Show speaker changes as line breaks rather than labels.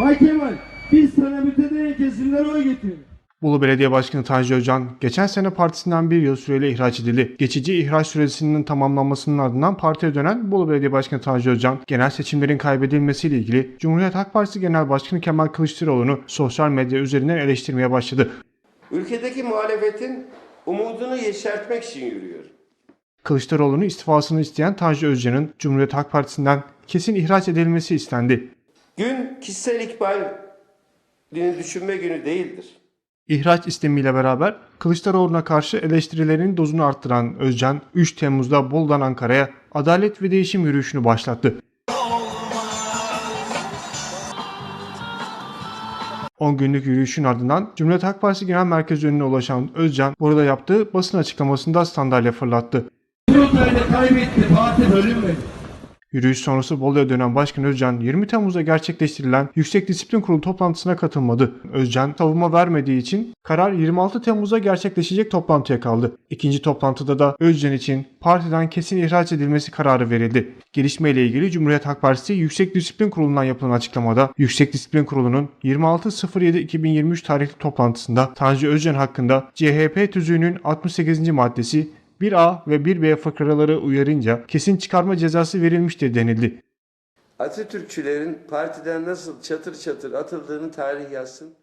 Bay Kemal biz sana mütedeyyin kesimlere oy getiriyoruz.
Bolu Belediye Başkanı Tanju Özcan, geçen sene partisinden bir yıl süreyle ihraç edildi. Geçici ihraç süresinin tamamlanmasının ardından partiye dönen Bolu Belediye Başkanı Tanju Özcan, genel seçimlerin kaybedilmesiyle ilgili Cumhuriyet Halk Partisi Genel Başkanı Kemal Kılıçdaroğlu'nu sosyal medya üzerinden eleştirmeye başladı.
Ülkedeki muhalefetin umudunu yeşertmek için yürüyor.
Kılıçdaroğlu'nun istifasını isteyen Tanju Özcan'ın Cumhuriyet Halk Partisi'nden kesin ihraç edilmesi istendi.
Gün kişisel ikbalini düşünme günü değildir.
İhraç istemiyle beraber Kılıçdaroğlu'na karşı eleştirilerin dozunu arttıran Özcan, 3 Temmuz'da Bolu'dan Ankara'ya adalet ve değişim yürüyüşünü başlattı. 10 günlük yürüyüşün ardından Cumhuriyet Halk Partisi Genel Merkezi önüne ulaşan Özcan burada yaptığı basın açıklamasında sandalye fırlattı.
Kurultayda kaybetti parti bölünmedi.
Yürüyüş sonrası Bolu'ya dönen Başkan Özcan 20 Temmuz'da gerçekleştirilen Yüksek Disiplin Kurulu toplantısına katılmadı. Özcan savunma vermediği için karar 26 Temmuz'da gerçekleşecek toplantıya kaldı. İkinci toplantıda da Özcan için partiden kesin ihraç edilmesi kararı verildi. Gelişmeyle ilgili Cumhuriyet Halk Partisi Yüksek Disiplin Kurulu'ndan yapılan açıklamada Yüksek Disiplin Kurulu'nun 26.07.2023 tarihli toplantısında Tanju Özcan hakkında CHP tüzüğünün 68. maddesi 1A ve 1B fıkraları uyarınca kesin çıkarma cezası verilmiştir denildi.
Atatürkçülerin partiden nasıl çatır çatır atıldığını tarih yazsın.